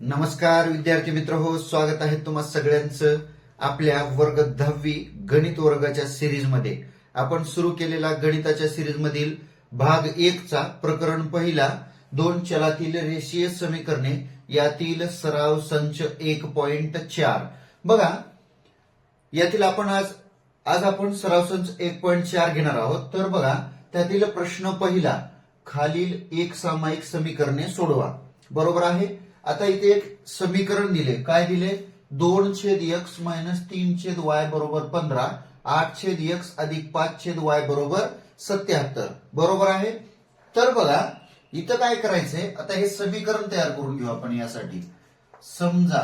नमस्कार विद्यार्थी मित्र हो स्वागत आहे तुम्हा सगळ्यांचं आपल्या वर्ग दहावी गणित वर्गाच्या सिरीजमध्ये आपण सुरू केलेला गणिताच्या सिरीज मधील भाग एक चा प्रकरण पहिला दोन चलातील रेषीय समीकरणे यातील सराव संच एक पॉइंट चार. बघा यातील आपण आज आज आपण सराव संच एक पॉईंट चार घेणार आहोत. तर बघा त्यातील प्रश्न पहिला खालील एक सामायिक समीकरणे सोडवा. बरोबर आहे? आता इथे एक समीकरण दिले. काय दिले? दोन छेद एक्स मायनस तीन छेद वाय बरोबर पंधरा आठ छेद एक्स अधिक पाच छेद वाय बरोबर सत्याहत्तर. बरोबर आहे? तर बघा इथं काय करायचंय? आता हे समीकरण तयार करून घेऊ आपण यासाठी. समजा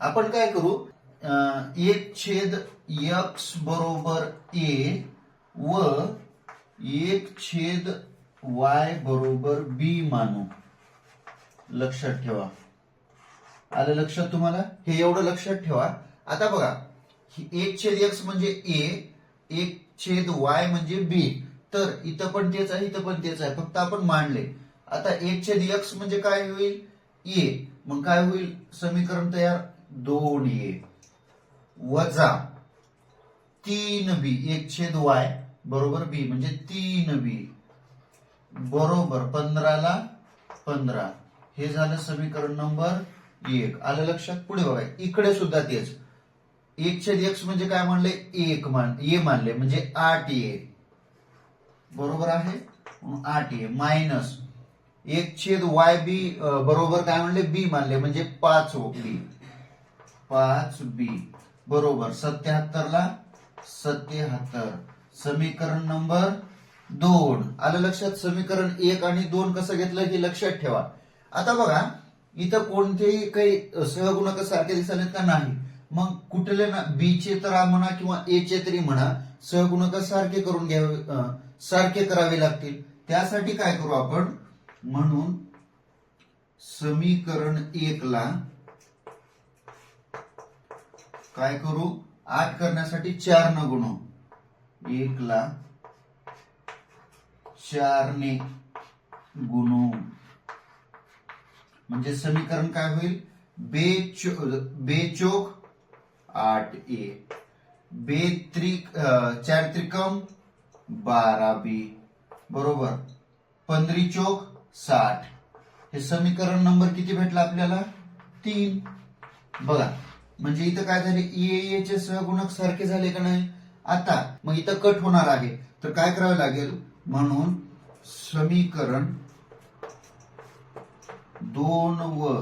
आपण काय करू? अं, एक छेद यक्स बरोबर ए व एक छेद वाय बरोबर बी मानू. लक्षात ठेवा. आलं लक्षात तुम्हाला? हे एवढं लक्षात ठेवा. आता बघा एक छेद एक्स म्हणजे ए एक छेद वाय म्हणजे बी तर इथं पण तेच आहे इथं पण तेच आहे. फक्त आपण मांडले. आता एक छेद एक्स म्हणजे काय होईल? ए मग काय होईल? समीकरण तयार? दोन ए वजा तीन बी एक छेद वाय बरोबर बी म्हणजे तीन बी बरोबर पंधराला पंधरा. हे झालं समीकरण नंबर एक. आलं लक्षात? पुढे बघा. इकडे सुद्धा तेच. एक छेद एक्स म्हणजे काय म्हणले एक मान ए मानले. म्हणजे आठ ए. बरोबर आहे? आठ ए. मायनस. एक छेद वाय बी बरोबर काय म्हणले बी मानले. म्हणजे पाच बी पाच बी बरोबर. सत्याहत्तरला सत्याहत्तर. समीकरण नंबर दोन. आलं लक्षात? समीकरण एक आणि दोन कसं घेतलं हे लक्षात ठेवा. आता बघा इथं कोणतेही काही सहगुणक सारखे दिसले का नाही? मग कुठले ना बीचे तर म्हणा किंवा ए चे तरी म्हणा सहगुणक सारखे करून घ्यावे सारखे करावे लागतील. त्यासाठी काय करू आपण? म्हणून समीकरण एक ला काय करू? आठ करण्यासाठी चार न गुणू. एक ला चार ने गुणू. म्हणजे समीकरण काय होईल? बेचो बेचोक आठ ए. बे त्रिक चार त्रिकम बारा बी. बरोबर? पंधरी चोक साठ. हे समीकरण नंबर किती भेटला आपल्याला? तीन. बघा म्हणजे इथं काय झाले? ए चे सहगुणक सारखे झाले का नाही? आता मग इथं कट होणार आहे. तर काय करावं लागेल? म्हणून समीकरण दोन व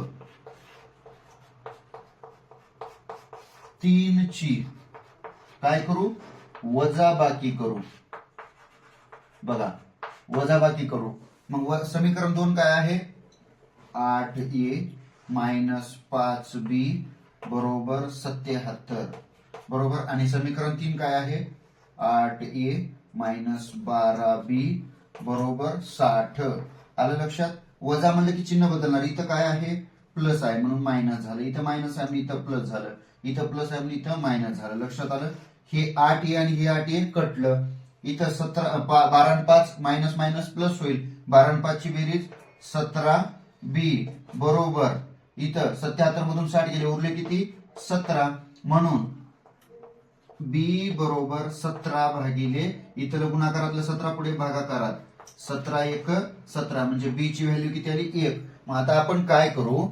तीन ची काय करू? वजाबाकी करू. बघा वजाबाकी करू. मग समीकरण दोन काय आहे? आठ ए मायनस पाच बी बरोबर सत्याहत्तर बरोबर? आणि समीकरण तीन काय आहे? आठ ए मायनस बारा बी बरोबर साठ. आलं लक्षात? वजा म्हणलं की चिन्ह बदलणार. इथं काय आहे? प्लस आहे. म्हणून मायनस झालं. इथं मायनस आहे इथं प्लस झालं. इथं प्लस आहे इथं मायनस झालं. लक्षात आलं? हे आठ ए आणि हे आठ ए कटलं. इथं सतरा पा- बारा पाच मायनस मायनस प्लस होईल. बारा पाच ची बेरीज सतरा बी बरोबर. इथं सत्याहत्तर मधून साठ गेले. उरले किती? सतरा. म्हणून बी बरोबर सतरा भागिले इथलं गुणाकारातलं सतरा पुढे भागाकारात. सतरा एक सतरा म्हणजे बी ची व्हॅल्यू किती आली? एक. मग आता आपण काय करू?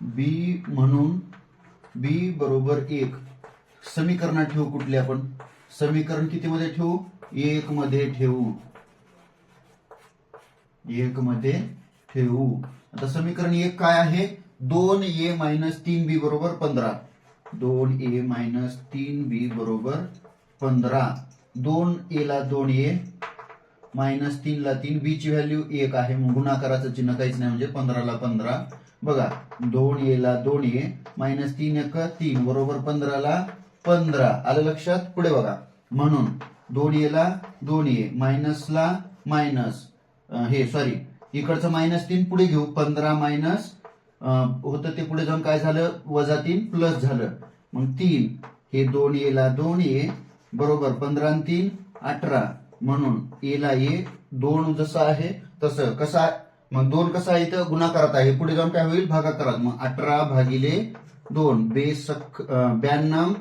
बी म्हणून बी बरोबर एक. समीकरणात ठेवू कुठले आपण? समीकरण किती मध्ये ठेवू? एक मध्ये ठेवू. एक मध्ये ठेवू. आता समीकरण एक काय आहे? दोन ए मायनस तीन बी बरोबर पंधरा. दोन ए मायनस तीन बी बरोबर पंधरा. दोन ए ला दोन ए मायनस तीन ला तीन बी ची व्हॅल्यू एक आहे. मग गुणाकाराचं चिन्ह काहीच नाही म्हणजे पंधराला पंधरा. बघा दोन ए ला दोन ए मायनस तीन एक तीन बरोबर पंधराला पंधरा. आलं लक्षात? पुढे बघा. म्हणून दोन ए ला दोन ए मायनसला मायनस हे सॉरी इकडचं मायनस तीन पुढे घेऊ. पंधरा मायनस होतं ते पुढे जाऊन काय झालं? वजा तीन प्लस झालं. मग तीन हे दोन एला दोन ए बरोबर पंधरा तीन अठरा. म्हणून एला ए दोन जसं आहे तसं. कसा मग दोन कसा आहे इथं? गुणाकारात आहे. पुढे जाऊन काय होईल? भागाकारात. मग अठरा भागिले दोन. बेसख ब्याण्णव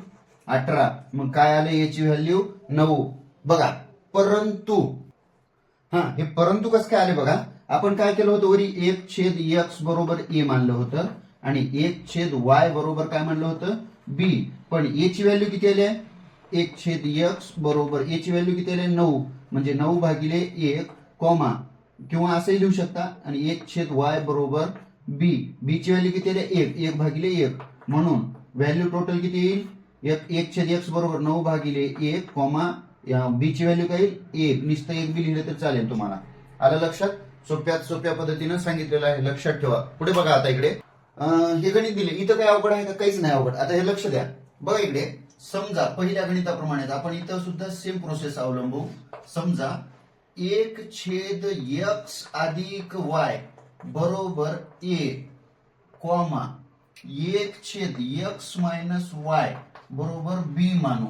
अठरा. मग काय आलं? याची व्हॅल्यू नऊ. बघा परंतु हा हे परंतु कसं काय आले बघा? आपण काय केलं होतं? वरी एक छेद एक्स बरोबर ए मानलं होतं आणि एक छेद वाय बरोबर काय म्हणलं होतं? बी पण ए ची व्हॅल्यू किती आली आहे? एक छेद एक्स बरोबर ए ची व्हॅल्यू किती आली आहे? नऊ. म्हणजे नऊ भागिले एक कॉमा किंवा असंही लिहू शकता. आणि एक छेद वाय बरोबर बी बी ची व्हॅल्यू किती आली आहे? एक. एक भागिले एक. म्हणून व्हॅल्यू टोटल किती येईल? एक एक छेद एक्स बरोबर नऊ भागिले एक कॉमा बी ची व्हॅल्यू काय येईल? एक. नुसतं एक बी लिहिलं तर चालेल तुम्हाला. आलं लक्षात? सोप्यात सोप्या पद्धतीनं सांगितलेलं आहे. लक्षात ठेवा. पुढे बघा आता इकडे. हे गणित दिले. इथं काय अवघड आहे का? काहीच नाही अवघड. आता हे लक्ष द्या. बघा इकडे. समजा पहिल्या गणिताप्रमाणेच आपण इथं सुद्धा सेम प्रोसेस अवलंबू. समजा एक छेद एक्स अधिक वाय बरोबर ए कॉमा एक छेद एक्स मायनस वाय बरोबर बी मानू.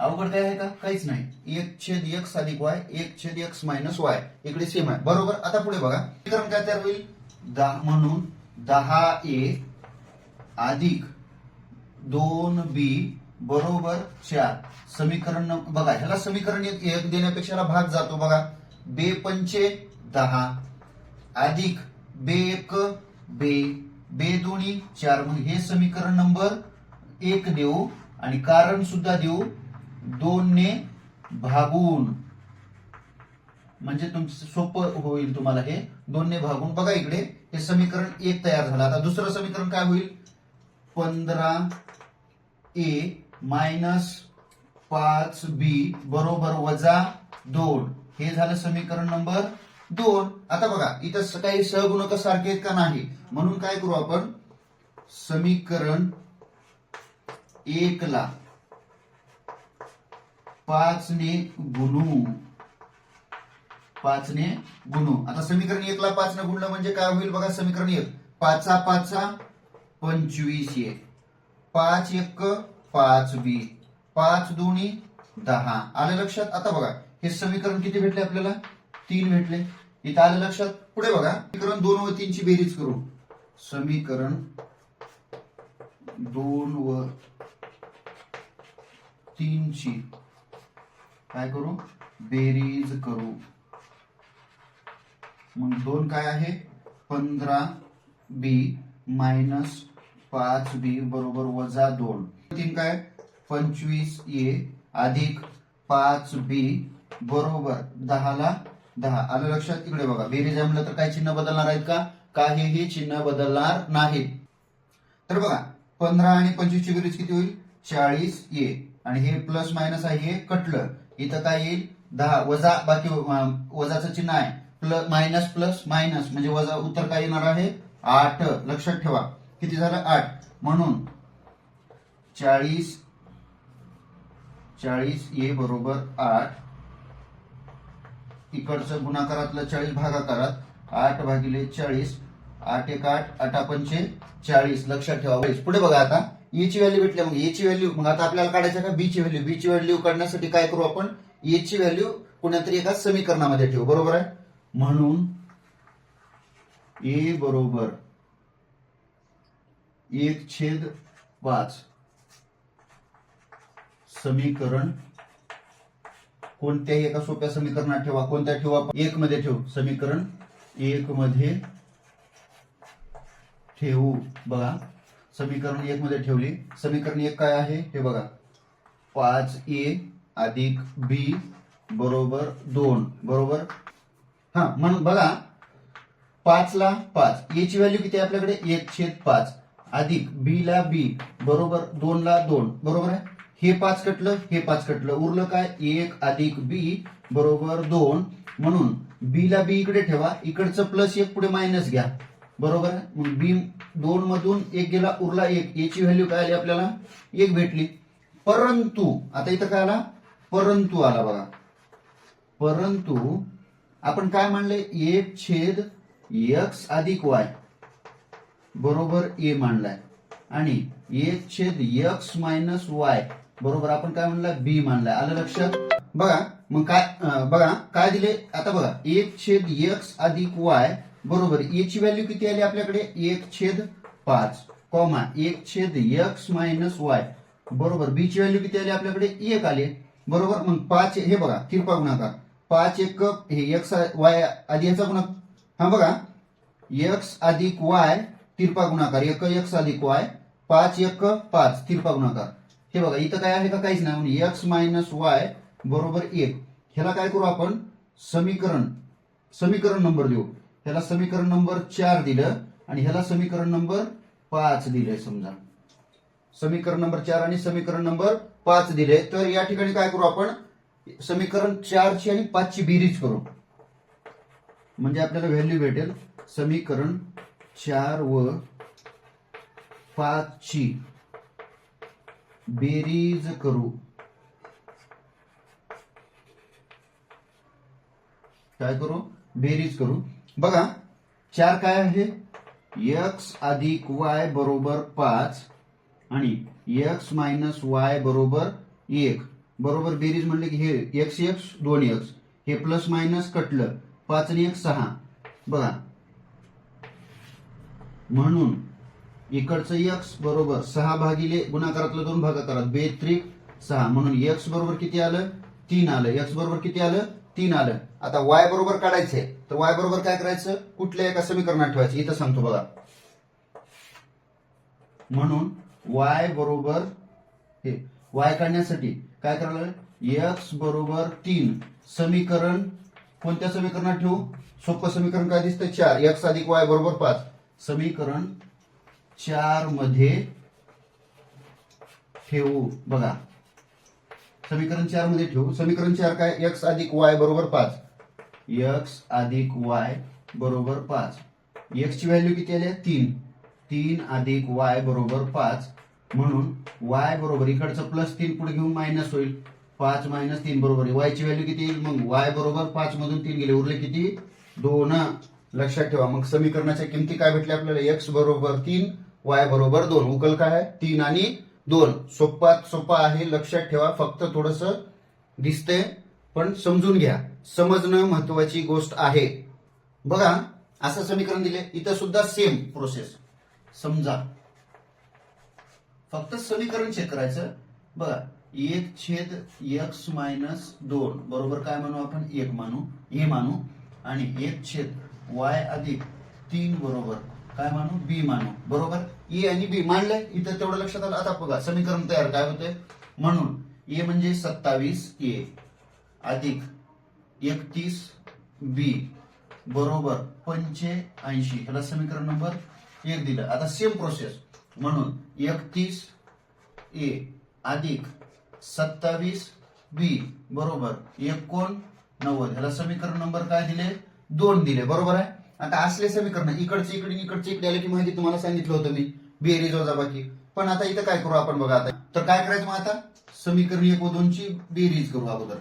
अवघड काय आहे का? काहीच नाही. एक छेद एक्स अधिक वाय एक छेद एक्स मायनस वाय. इकडे सेम आहे. बरोबर? आता पुढे बघा. समीकरण काय तयार होईल? दहा म्हणून दहा ए अधिक दोन बी बरोबर चार. समीकरण बघा ह्याला समीकरण एक देण्यापेक्षा भाग जातो बघा. बे पंचे दहा. अधिक बे एक बे. बे दोन्ही चार. मग हे समीकरण नंबर एक देऊ आणि कारण सुद्धा देऊ. दोनने भागून. म्हणजे तुमचं सोपं होईल तुम्हाला हे. दोनने भागून. बघा इकडे हे समीकरण एक तयार झालं. आता दुसरं समीकरण काय होईल? पंधरा ए मायनस पाच बी बरोबर वजा दोन. हे झालं समीकरण नंबर दोन. आता बघा इथं स- काही सहगुणक सारखे आहेत का नाही? म्हणून काय करू आपण? समीकरण एक पाचने पाच ने गुणू. पाच ने गुणू. आता समीकरण एकला पाच ने गुणलं म्हणजे काय होईल बघा समीकरण एक. पाचा पाचा पंचवीस एक. पाच एक पाच बी पाच दोन्ही दहा. आलं लक्षात? आता बघा हे समीकरण किती भेटले आपल्याला? तीन भेटले. इथं आलं लक्षात? पुढे बघा. समीकरण दोन व तीनची बेरीज करू. समीकरण दोन व तीनची काय करू? बेरीज करू. मग दोन काय आहे? पंधरा बी मायनस पाच बी बरोबर वजा दोन. तीन काय? पंचवीस ए अधिक पाच बी बरोबर दहाला दहा. आलं लक्षात? इकडे बघा. बेरीज आहे म्हणलं तर काय चिन्ह बदलणार आहेत का? काहीही चिन्ह बदलणार नाहीत. तर बघा पंधरा आणि पंचवीसची बेरीज किती होईल? चाळीस ए. आणि हे प्लस मायनस आहे हे कटलं. इथं काय येईल? दहा. वजा बाकी वजाचं चिन्ह आहे. Plus minus plus minus. म्हणजे वजा उत्तर काय येणार आहे? आठ. लक्षात ठेवा. किती झालं? आठ. म्हणून चाळीस चाळीस ए बरोबर आठ. इकडचं गुणाकारातलं चाळीस भागाकारात आठ भागिले चाळीस. आठ एक आठ. आठ पंचे चाळीस. लक्षात ठेवा. पुढे बघा आता. ए ची व्हॅल्यू भेटली मग ए ची व्हॅल्यू मग आता आपल्याला काढायचं का बी ची व्हॅल्यू बी ची व्हॅल्यू काढण्यासाठी काय करू आपण? ए ची व्हॅल्यू कोणत्या एका समीकरणामध्ये ठेवू बरोबर आहे? म्हणून ए बरोबर एक छेद पाच समीकरण कोणत्याही एका सोप्या समीकरणात ठेवा कोणत्या ठेवा एक मध्ये ठेवू समीकरण एक मध्ये ठेवू. बघा समीकरण एक मध्ये ठेवली. समीकरण एक काय आहे? हे बघा. पाच ए अधिक बी बरोबर दोन. बरोबर? हा म्हणून बघा. पाच ला पाच. ए ची व्हॅल्यू किती आहे आपल्याकडे? एक छेद पाच. अधिक बी ला बी बरोबर दोन ला दोन. बरोबर आहे? हे पाच कटलं हे पाच कटलं. उरलं काय? एक अधिक बी बरोबर दोन. म्हणून बी ला बी इकडे ठेवा. इकडचं प्लस एक पुढे मायनस घ्या. बरोबर आहे? मग बी दोन मधून एक गेला उरला एक. याची व्हॅल्यू काय आली आपल्याला? एक भेटली. परंतु आता इथं काय आला? परंतु आला बघा. परंतु आपण काय म्हणले एक छेद एक्स अधिक वाय बरोबर ए मांडलाय. आणि एक छेद एक्स मायनस वाय बरोबर आपण काय म्हणला बी मांडलाय. आलं लक्षात? बघा. मग काय बघा. काय दिले? आता बघा. एक छेद एक्स अधिक वाय बरोबर. ए ची व्हॅल्यू किती आली आपल्याकडे? एक छेद पाच कॉमा एक छेद एक्स मायनस वाय बरोबर. बी ची व्हॅल्यू किती आली आपल्याकडे? एक आली. बरोबर? मग पाच हे बघा तिरपा गुणाकार. पाच एक हे एक्स वाय आधी याचा गुणाकार हा बघा. एक्स अधिक वाय तिरपा गुणाकार. एक एक्स अधिक वाय पाच एक पाच तिरपा गुणाकार. हे बघा इथं काय आहे का? काहीच नाही. म्हणून एक्स मायनस वाय बरोबर एक. ह्याला काय करू आपण? समीकरण. समीकरण नंबर देऊ. ह्याला समीकरण नंबर चार दिलं आणि ह्याला समीकरण नंबर पाच दिलंय समजा. समीकरण नंबर चार आणि समीकरण नंबर पाच दिले. तर या ठिकाणी काय करू आपण? समीकरण चारची आणि पाचची बेरीज करू. म्हणजे आपल्याला व्हॅल्यू भेटेल. समीकरण चार व पाचची बेरीज करू. काय करू? बेरीज करू. बघा चार काय आहे? एक्स अधिक वाय बरोबर पाच आणि एक्स मायनस वाय बरोबर एक. बरोबर बेरीज म्हणले की हे एक्स एक्स दोन एक्स हे प्लस मायनस कटलं. पाच आणि एक सहा. बघा. म्हणून इकडचं एक्स बरोबर सहा भागिले गुणाकारातलं दोन भागाकारात. बेत्रिक सहा. म्हणून एक्स बरोबर किती आलं? तीन आलं. एक्स बरोबर किती आलं? तीन आलं. आता वाय बरोबर काढायचंय. तर वाय बरोबर काय करायचं? कुठल्या एका समीकरणात ठेवायचं? इथं सांगतो बघा. म्हणून वाय बरोबर हे वाय काढण्यासाठी काय करायला लागेल? एक्स बरोबर तीन. समीकरण कोणत्या समीकरणात ठेवू? सोपं समीकरण काय दिसतंय? चार. एक्स अधिक वाय बरोबर पाच. समीकरण चारमध्ये ठेवू. बघा. समीकरण चारमध्ये ठेवू. समीकरण चार काय? एक्स अधिक वाय बरोबर पाच. एक्स अधिक वाय बरोबर पाच. एक्सची व्हॅल्यू किती आली आहे? तीन. तीन अधिक वाय बरोबर पाच. म्हणून वाय बरोबर इकडचं प्लस तीन पुढे घेऊन मायनस होईल. पाच मायनस तीन बरोबर. आहे व्हॅल्यू किती येईल? मग वाय बरोबर पाच मधून तीन गेले. उरले किती? दोन. लक्षात ठेवा. मग समीकरणाच्या किमती काय भेटल्या आपल्याला? एक्स बरोबर तीन वाय बरोबर दोन. उकल काय आहे? तीन आणि दोन सोपात सोपा आहे लक्षात ठेवा फक्त थोडस दिसतंय पण समजून घ्या. समजणं महत्वाची गोष्ट आहे. बघा असं समीकरण दिले इथं सुद्धा सेम प्रोसेस समजा. फक्त समीकरण चेक करायचं. बघा एक छेद एक्स मायनस दोन बरोबर काय म्हणू आपण? एक मानू ए मानू आणि एक छेद वाय अधिक तीन बरोबर काय मानू? बी मानू बरोबर? ए आणि बी मांडलंय. इथं तेवढं लक्षात आलं. आता बघा समीकरण तयार काय होतंय? म्हणून ए म्हणजे सत्तावीस ए अधिक एकतीस बी बरोबर पंचेऐंशी. ह्याला समीकरण नंबर एक दिलं. आता सेम प्रोसेस म्हणून एकतीस ए अधिक सत्तावीस बी बरोबर एकोणनव्वद. ह्याला समीकरण नंबर काय दिले? दोन दिले. बरोबर आहे? आता असले समीकरण इकडचे इकडे इकडचे इकडे आले की माहिती तुम्हाला सांगितलं होतं मी. बेरीज वजाबाकी. पण आता इथं काय करू आपण बघा आता? तर काय करायचं मग आता? समीकरण एक व दोनची बेरीज करू अगोदर.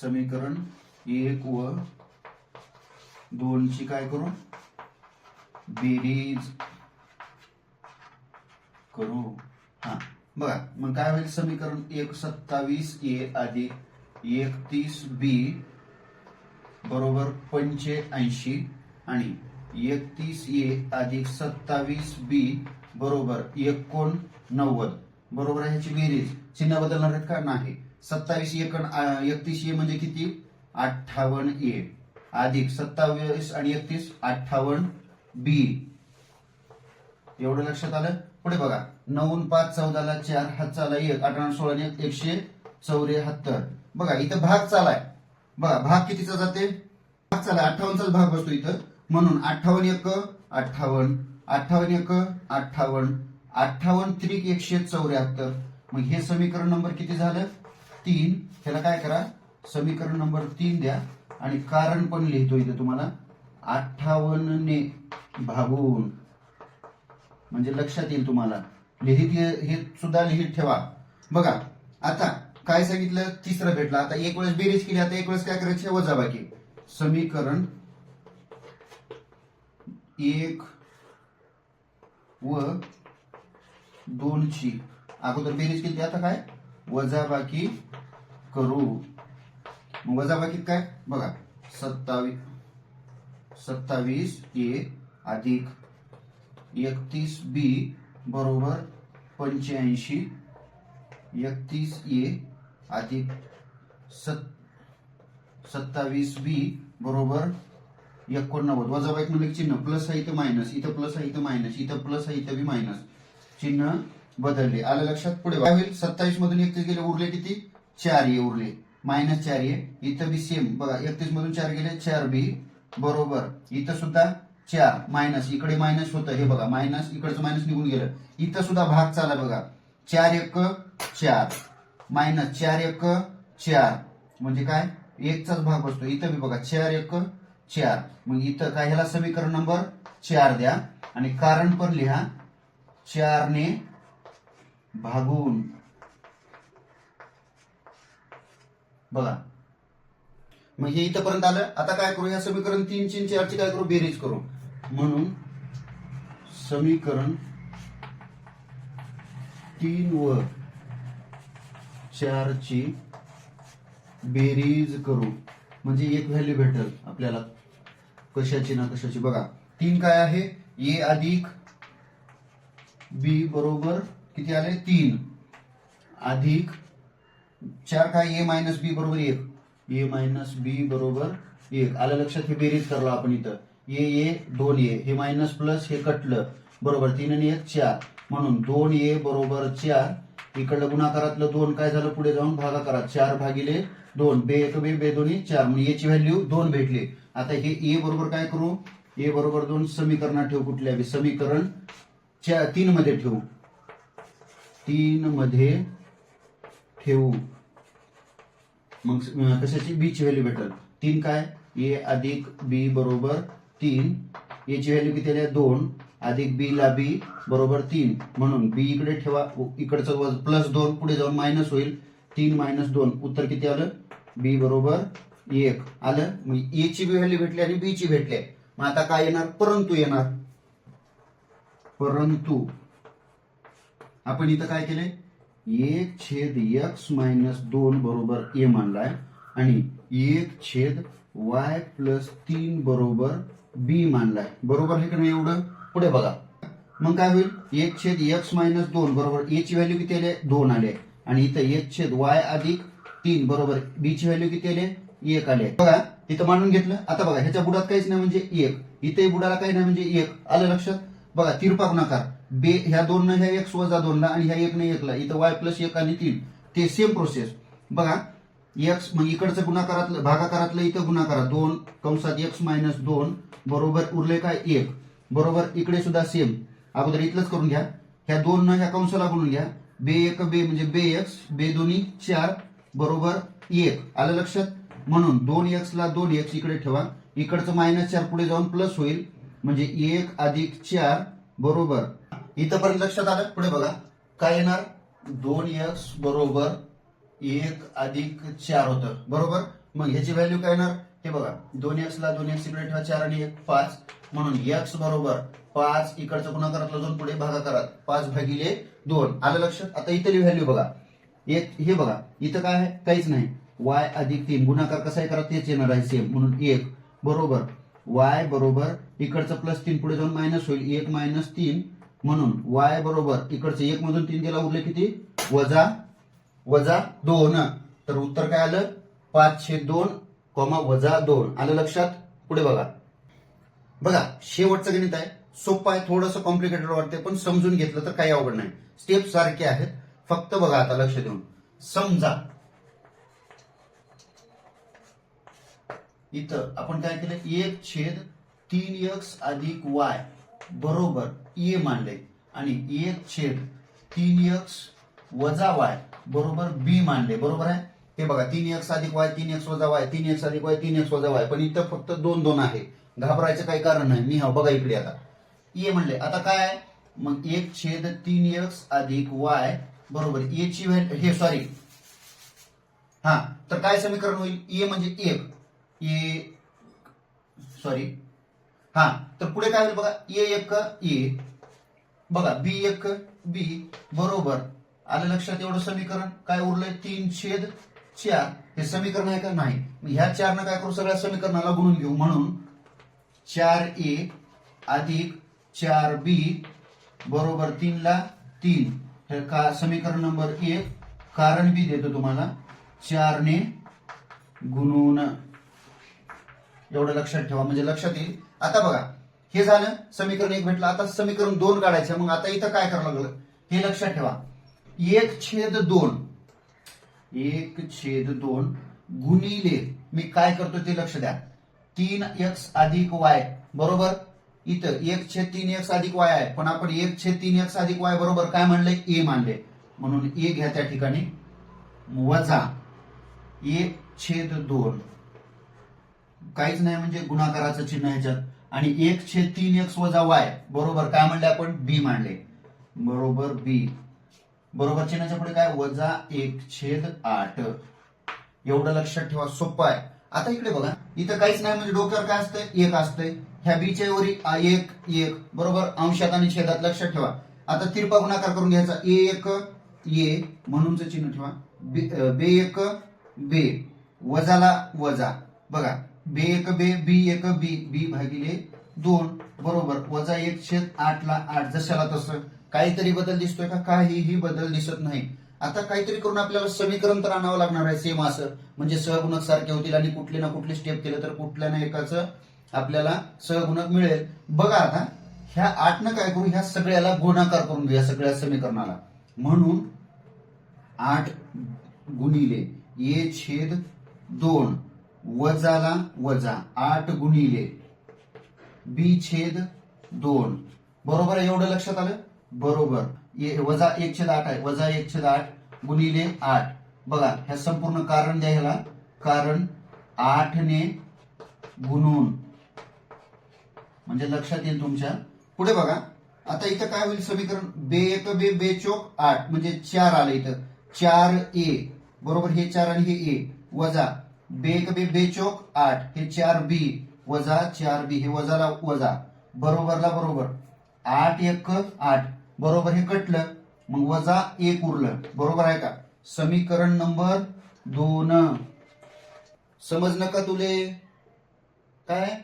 समीकरण एक व दोनची काय करू? बेरीज करू. हा बघा. मग काय होईल समीकरण एक सत्तावीस ए अधिक एकतीस बी बरोबर पंचेऐंशी आणि एकतीस ए अधिक सत्तावीस बी बरोबर एकोणनव्वद. बरोबर आहे ह्याची बेरीज. चिन्ह बदलणार आहेत का? नाही. सत्तावीस एकण एकतीस ए म्हणजे किती? अठ्ठावन्न ए. अधिक सत्तावीस आणि एकतीस अठ्ठावन्न बी. एवढं लक्षात आलं? पुढे बघा. नऊन पाच चौदाला चार हात चाला एक अठरा सोळा एकशे चौऱ्याहत्तर. बघा इथं भाग चालाय. बघा भाग कितीचा जाते? भाग चालाय. अठ्ठावन्नचाच भाग बसतो इथं. म्हणून अठ्ठावन्न एक अठ्ठावन्न अठ्ठावन्न एक अठ्ठावन्न अठ्ठावन्न त्रिक एकशे चौऱ्याहत्तर. मग हे समीकरण नंबर किती झालं? तीन. ह्याला काय करा? समीकरण नंबर तीन द्या. आणि कारण पण लिहितो इथे तुम्हाला. अठ्ठावन्नने भागून. म्हणजे लक्षात येईल तुम्हाला. लिहित हे सुद्धा लिहित ठेवा. बघा आता काय सांगितलं? तिसरं भेटलं. आता एक वेळेस बेरीज केली. आता एक वेळेस काय करायचे? वजाबाकी. समीकरण एक व दोनची. अगोदर बेरीज केली आता काय? वजाबाकी करू. वजाबाकीत काय? बघा सत्तावीस सत्तावीस ए अधिक एकतीस बी बरोबर पंच्याऐंशी. एकतीस ए अधिक सत् सत्तावीस बी बरोबर एकोणनव्वद वजाबाईक म्हणलं की चिन्ह. प्लस आहे इथं मायनस इथं प्लस आहे इथं मायनस इथं प्लस आहे इथं बी मायनस. चिन्ह बदलले. आलं लक्षात पुढे काय होईल सत्तावीस मधून एकतीस गेले उरले किती? चार ये उरले. मायनस चार ये इथं बी सेम बघा एकतीस मधून चार गेले चार बी. बरोबर. इथं सुद्धा चार. मायनस. इकडे मायनस होतं. हे बघा मायनस. इकडचं मायनस निघून गेलं. इथं सुद्धा भाग चाला बघा. चार एक चार. मायनस चार एक चार. म्हणजे काय? एकचाच भाग असतो इथं बी बघा. चार एक चार. मग इथं काय ह्याला समीकरण नंबर चार द्या. आणि कारण पण लिहा. चारने भागून. बघा. मग हे इथंपर्यंत आलं. आता काय करू? या समीकरण तीन तीन चारची काय करू? बेरीज करू. म्हणून समीकरण तीन व चारची बेरीज करू. म्हणजे एक व्हॅल्यू भेटल आपल्याला. कशाची ना कशाची. बघा तीन काय आहे? ए अधिक बी बरोबर किती आले? तीन. अधिक चार काय? ए मायनस बी बरोबर एक. ए मायनस बी बरोबर एक. आलं लक्षात? हे बेरीज करलो आपण इथं. ए ए दोन ए. हे मायनस प्लस हे कटलं. बरोबर तीन आणि एक चार. म्हणून दोन ए बरोबर चार. इकडलं गुणाकारातलं दोन काय झालं पुढे जाऊन? भागाकारात. चार भागिले दोन. बे एक बे बे दोन्ही चार. म्हणजे याची व्हॅल्यू दोन भेटली. आता हे ए बरोबर काय करू? ए बरोबर दोन समीकरणात ठेवू कुठल्या? समीकरण च्या तीन मध्ये ठेवू. तीन मध्ये ठेवू. मग कशाची? बी ची व्हॅल्यू भेटल. तीन काय? ए अधिक बी बरोबर तीन. ए ची व्हॅल्यू किती आली? दोन. अधिक बी ला बी बरोबर तीन. म्हणून बी इकडे ठेवा. इकडचं प्लस दोन. पुढे जाऊन मायनस होईल. तीन मायनस दोन. उत्तर किती आलं? बी बरोबर एक आलं मग ए ची बी व्हॅल्यू भेटली आणि बी ची भेटली. मग आता काय येणार? परंतु येणार. परंतु. आपण इथं काय केलंय? एक छेद एक्स मायनस दोन बरोबर ए मानलाय आणि एक छेद वाय प्लस तीन बरोबर बी मानलाय. बरोबर हे का नाही एवढं? पुढे बघा. मग काय होईल? एक छेद एक्स मायनस दोन बरोबर ए ची व्हॅल्यू किती आली? दोन आले. आणि इथं एक छेद वाय अधिक तीन बरोबर बी ची व्हॅल्यू किती आले? एक आले. बघा इथं मांडून घेतलं. आता बघा ह्याच्या बुडात काहीच नाही म्हणजे एक. इथे बुडाला काही नाही म्हणजे एक. आलं लक्षात? बघा तिरपा गुणाकार. बे ह्या दोन ह्या एक्स वजा दोनला आणि ह्या एक नाही एकला. इथं वाय प्लस एक आणि तीन. ते सेम प्रोसेस बघा एक्स मग इकडचं गुणाकारातलं भागाकारातलं इथं गुणाकारात दोन. कंसात एक्स मायनस दोन. बरोबर उरले काय? एक. बरोबर इकडे सुद्धा सेम अगोदर इथलंच करून घ्या. ह्या दोन ह्या कंसाला गुणून घ्या. बे एक बे म्हणजे बे एक्स बे दोन्ही चार. बरोबर एक. आलं लक्षात? म्हणून दोन एक्स ला दोन एक्स इकडे ठेवा. इकडचं मायनस चार पुढे जाऊन प्लस होईल. म्हणजे एक अधिक चार बरोबर. इथंपर्यंत लक्षात आलं? पुढे बघा. काय येणार? दोन एक्स बरोबर एक अधिक चार होतं. बरोबर? मग ह्याची व्हॅल्यू काय येणार? हे बघा. दोन एक्स ला दोन एक्स इकडे ठेवा चार आणि एक पाच. म्हणून एक्स बरोबर पाच इकडचं गुणाकारातलं दोन पुढे भागाकारात पाच भागिले दोन. आलं लक्षात? आता इथली व्हॅल्यू बघा. एक हे बघा. इथं काय आहे? काहीच नाही. वाय अधिक तीन. गुणाकार कसा आहे करा तेच येणार आहे सेम म्हणून एक बरोबर वाय बरोबर इकडचं प्लस तीन पुढे जाऊन मायनस होईल. एक मायनस तीन म्हणून वाय बरोबर इकडचं एक मधून तीन गेला उरले किती? वजा वजा दोन. तर उत्तर काय आलं? पाचशे दोन कॉमा वजा दोन. आलं लक्षात? पुढे बघा. बघा शेवटचं गणित आहे. सोपं आहे थोडंसं कॉम्प्लिकेटेड वाटते पण समजून घेतलं तर काही अवघड नाही. स्टेप सारखे आहेत. फक्त बघा आता लक्ष देऊन. समजा इथं आपण काय केलं? एक छेद तीन एक्स अधिक वाय बरोबर ए मांडले. आणि एक छेद तीन एक्स वजा वाय बरोबर बी मांडले. बरोबर आहे? हे बघा तीन एक्स अधिक वाय तीन एक्स वजा वाय तीन एक्स अधिक वाय तीन एक्स वजा वाय पण इथं फक्त दोन दोन आहे. घाबरायचं काही कारण नाही. मी हा बघा इकडे आता. ए म्हणले. आता काय आहे? मग एक छेद तीन एक्स अधिक वाय बरोबर ए ची व्हॅल्यू हे सॉरी हा तर काय समीकरण होईल? ए म्हणजे एक. ए सॉरी हा तर पुढे काय होईल बघा? ए एक ए. बघा बी एक बी बरोबर. आलं लक्षात एवढं समीकरण? काय उरलंय? तीन छेद चार. हे समीकरण आहे का? नाही. मग ह्या चारनं काय करू? सगळ्या समीकरणाला गुणून घेऊ. म्हणून चार ए अधिक चार बी बरोबर तीनला तीन. हे का समीकरण नंबर एक कारण बी देतो तुम्हाला. चारने गुणून एवढं लक्षात ठेवा. म्हणजे लक्षात येईल. आता बघा हे झालं समीकरण एक भेटलं आता समीकरण दोन काढायचं. मग आता इथं काय करावं लागलं? हे लक्षात ठेवा. एक छेद दोन. एक छेद दोन गुणिले मी काय करतो ते लक्ष द्या. तीन एक्स अधिक वाय बरोबर? इथं एक छेद तीन एक्स अधिक वाय आहे. पण आपण एक छेद तीन एक्स अधिक वाय बरोबर काय म्हणले ए मानले म्हणून ए घ्या त्या ठिकाणी. वजा एक छेद दोन. काहीच नाही म्हणजे गुणाकाराचं चिन्ह ह्याच्यात. आणि एक छेद तीन एक्स वजा वाय बरोबर. काय म्हणले आपण? बी मांडले. बरोबर बी बरोबर चिन्हाच्या पुढे काय? वजा एक छेद आठ. एवढं लक्षात ठेवा सोपं आहे. आता इकडे बघा. इथं काहीच नाही म्हणजे डोक्यावर काय असतंय? एक असतंय. ह्या बीच्या वरी एक एक. बरोबर? अंशात आणि छेदात लक्षात ठेवा. आता तिरपा गुणाकार करून घ्यायचा. ए एक ए म्हणूनच चिन्ह ठेवा. बे एक बे वजाला वजा. बघा. बे एक बे बी एक बी बी भागिले दोन बरोबर. वजा एक छेद आठ ला आठ. जशाला तसं. काहीतरी बदल दिसतोय का? काहीही बदल दिसत नाही. आता काहीतरी करून आपल्याला समीकरण तर आणावं लागणार आहे सेम असं. म्हणजे सहगुणक सारखे होतील आणि कुठली ना कुठली स्टेप केलं तर कुठल्या ना एकाचं आपल्याला सहगुणक मिळेल. बघा आता ह्या आठ न काय करू? ह्या सगळ्याला गुणाकार करून घेऊ या सगळ्या समीकरणाला. म्हणून आठ गुणिले ए छेद दोन वजाला वजा आठ गुणिले बी छेद दोन. बरोबर आहे एवढं लक्षात आलं? बरोबर. वजा एक छेद आठ आहे. वजा एक छेद आठ गुणिले आठ. बघा ह्या संपूर्ण कारण द्या ह्याला. कारण आठने गुणून. म्हणजे लक्षात येईल तुमच्या. पुढे बघा. आता इथं काय होईल समीकरण? बे एक बे बे चोक आठ. म्हणजे चार आलं इथं. चार ए. बरोबर हे चार आणि हे ए. वजा बे एक बे बे चोक आठ हे चार बी वजा चार बी हे वजाला वजा. बरोबरला बरोबर. आठ एक आठ. बरोबर हे कटलं मग वजा एक उरलं. बरोबर आहे का? समीकरण नंबर दोन. समजलं का तुले? काय?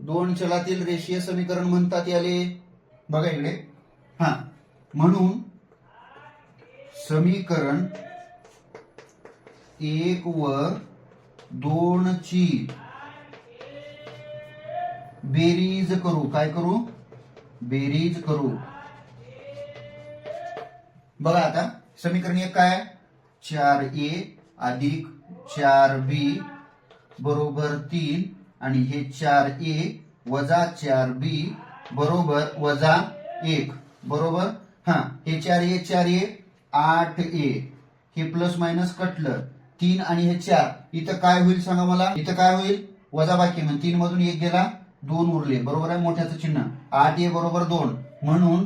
दोन चलातील रेषीय समीकरण म्हणतात याले. बघा इकडे. हा. म्हणून समीकरण एक वर दोनची बेरीज करू. काय करू? बेरीज करू. बघा आता समीकरण एक काय? चार ए अधिक चार बी बरोबर तीन आणि हे चार ए वजा चार बी बरोबर वजा एक. बरोबर? हा हे चार ए चार ए आठ ए. हे प्लस मायनस कटलं. तीन आणि हे चार. इथं काय होईल सांगा मला? इथं काय होईल? वजा बाकी म्हणजे तीन मधून एक गेला दोन उरले. बरोबर आहे मोठ्याचं चिन्ह. आठ ए बरोबर दोन. म्हणून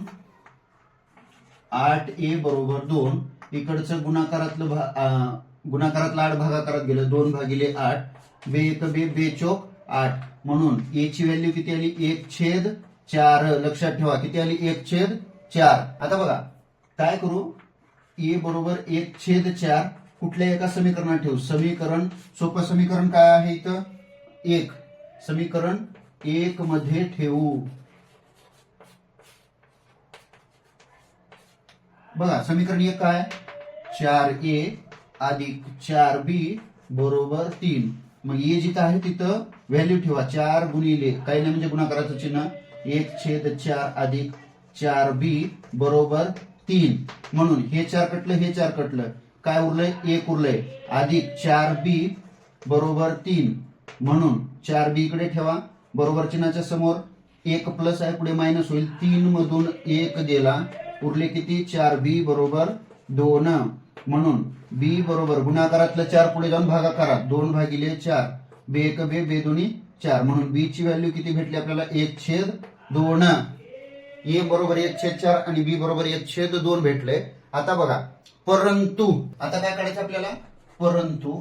आठ ए बरोबर दोन. इकडचं गुणाकारातलं भा- गुणाकारातलं आठ भागाकारात गेलं. दोन भागिले आठ. बे एक बे बे चोक आठ. म्हणून ए ची व्हॅल्यू किती आली? एक छेद चार. लक्षात ठेवा. किती आली? एक छेद चार. आता बघा. काय करू? ए बरोबर एक छेद चार. कुठल्या एका समीकरणात ठेवू? समीकरण सोपं समीकरण काय आहे इथं? एक. समीकरण एक मध्ये ठेवू. बघा समीकरण एक काय? चार ए अधिक चार बी बरोबर तीन. मग ए जिथं आहे तिथं व्हॅल्यू ठेवा. चार गुणिले काही नाही म्हणजे गुणाकाराचं चिन्ह. एक छेद चार अधिक चार बी बरोबर तीन. म्हणून हे चार कटलं हे चार कटलं. काय उरलंय? एक उरलंय. अधिक चार बी बरोबर तीन. म्हणून चार बी इकडे ठेवा. बरोबर चिन्हाच्या समोर. एक प्लस आहे पुढे मायनस होईल. तीन मधून एक गेला उरले किती? चार बी बरोबर दोन. म्हणून बी बरोबर गुणाकारातलं चार पुढे जाऊन भागाकारात दोन भागिले चार. बे एक बे बे दोन्ही चार. म्हणून बी ची व्हॅल्यू किती भेटली आपल्याला? एक छेद दोन. ए बरोबर एक छेद चार आणि बी बरोबर एक छेद दोन भेटले. आता बघा. परंतु आता काय काढायचं आपल्याला? परंतु.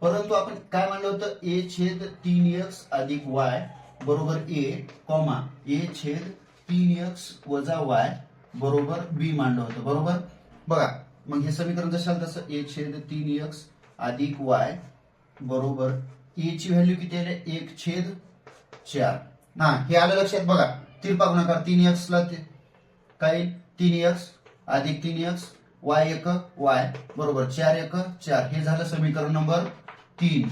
परंतु आपण काय म्हणलं होतं? ए छेद तीन एक्स अधिक वाय बरोबर ए कॉमा. ए छेद तीन एक्स वजा वाय बरोबर बी मांडलं होतं. बरोबर? बघा मग हे समीकरण जशाल तसं ए छेद तीन एक्स अधिक वाय बरोबर ए ची व्हॅल्यू किती आली? एक छेद चार. हा हे आलं लक्षात. बघा तिरपा गुणाकार तीन एक्स ला ते- काय? तीन एक्स अधिक तीन एक्स वाय एक वाय बरोबर चार एक चार. हे झालं समीकरण नंबर तीन.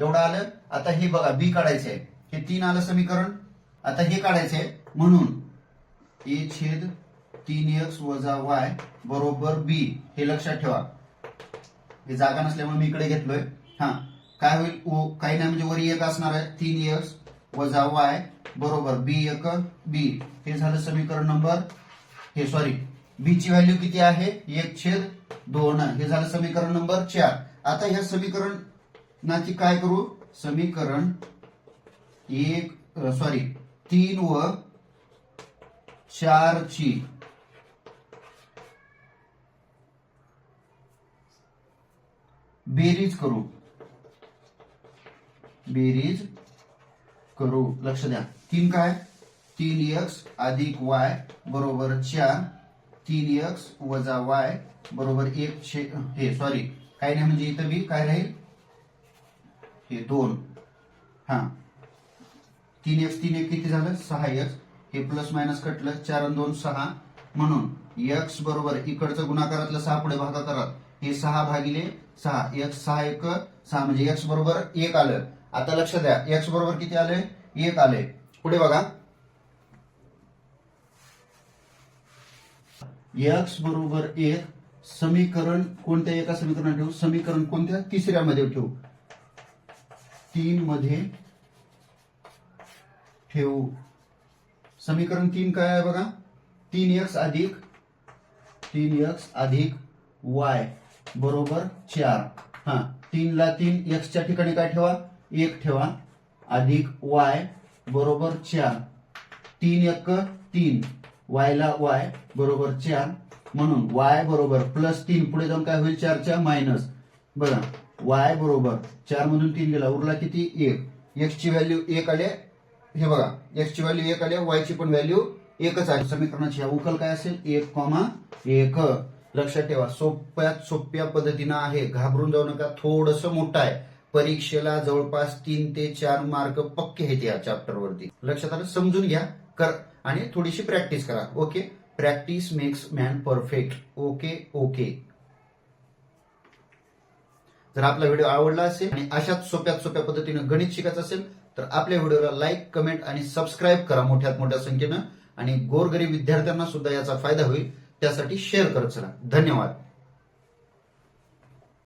एवढं आलं? आता हे बघा बी काढायचं आहे हे तीन आलं समीकरण? आता हे काढायचंय. म्हणून ए छेद तीन एक्स वजा वाय बरोबर बी. हे लक्षात ठेवा. हे जागा नसल्यामुळे मी इकडे घेतलोय. हा. काय होईल? ओ काही नाही म्हणजे वरी एक असणार आहे. तीन एक्स वजा वाय बरोबर बी एक बी. हे झालं समीकरण नंबर हे सॉरी बी ची व्हॅल्यू किती आहे? एक छेद दोन. हे झालं समीकरण नंबर चार. आता ह्या समीकरणाची काय करू? समीकरण एक सॉरी तीन व चारची बेरीज करू. बेरीज करू. लक्ष द्या. तीन काय? तीन एक्स अधिक वाय बरोबर चार. तीन एक्स वजा वाय बरोबर एक छे हे सॉरी काय नाही म्हणजे इथं बी काय राहील? हे दोन. हा. तीन एक्स तीन एक किती झालं? सहा एक्स हे प्लस मायनस कटलं. चार आणि दोन सहा. म्हणून एक्स बरोबर इकडचं गुणाकारातलं सहा पुढे भागाकारात. हे सहा भागिले सहा. एक्स सहा एक सहा म्हणजे एक्स बरोबर एक आलं. आता लक्ष द्या. एक्स बरोबर किती आले एक आले पुढे बघा. एक्स बरोबर एक समीकरण कोणत्या? एका समीकरणात ठेवू. समीकरण कोणत्या? तिसऱ्यामध्ये ठेवू. तीन मध्ये ठेवू. समीकरण तीन काय आहे बघा? तीन एक्स अधिक तीन एक्स अधिक वाय बरोबर चार. हा तीन ला तीन एक्सच्या ठिकाणी काय ठेवा? एक ठेवा. अधिक वाय बरोबर चार. तीन एक तीन. वायला वाय बरोबर चार म्हणून वाय बरोबर प्लस तीन. पुढे जाऊन काय होईल? चारच्या मायनस बघा वाय बरोबर चार मधून तीन गेला. उरला किती? एक. एक्सची व्हॅल्यू एक आले हे बघा एक्सची व्हॅल्यू एक आले वायची पण व्हॅल्यू एकच आहे. समीकरणाची उकल काय असेल? एक कॉमा एक. लक्षात ठेवा सोप्यात सोप्या पद्धतीनं आहे. घाबरून जाऊ नका थोडस मोठं आहे. परीक्षेला जवळपास तीन ते चार मार्क पक्के आहेत या चॅप्टर वरती. लक्षात आलं? समजून घ्या. कर आणि थोडीशी प्रॅक्टिस करा. Okay practice makes man perfect okay okay जर आपला व्हिडिओ आवडला असेल आणि अशाच सोप्यात सोप्या पद्धतीनं गणित शिकायचं असेल तर आपल्या व्हिडिओला लाईक कमेंट आणि सबस्क्राईब करा मोठ्यात मोठ्या संख्येनं. आणि गोरगरीब विद्यार्थ्यांना सुद्धा याचा फायदा होईल. त्यासाठी शेअर करत चला. धन्यवाद.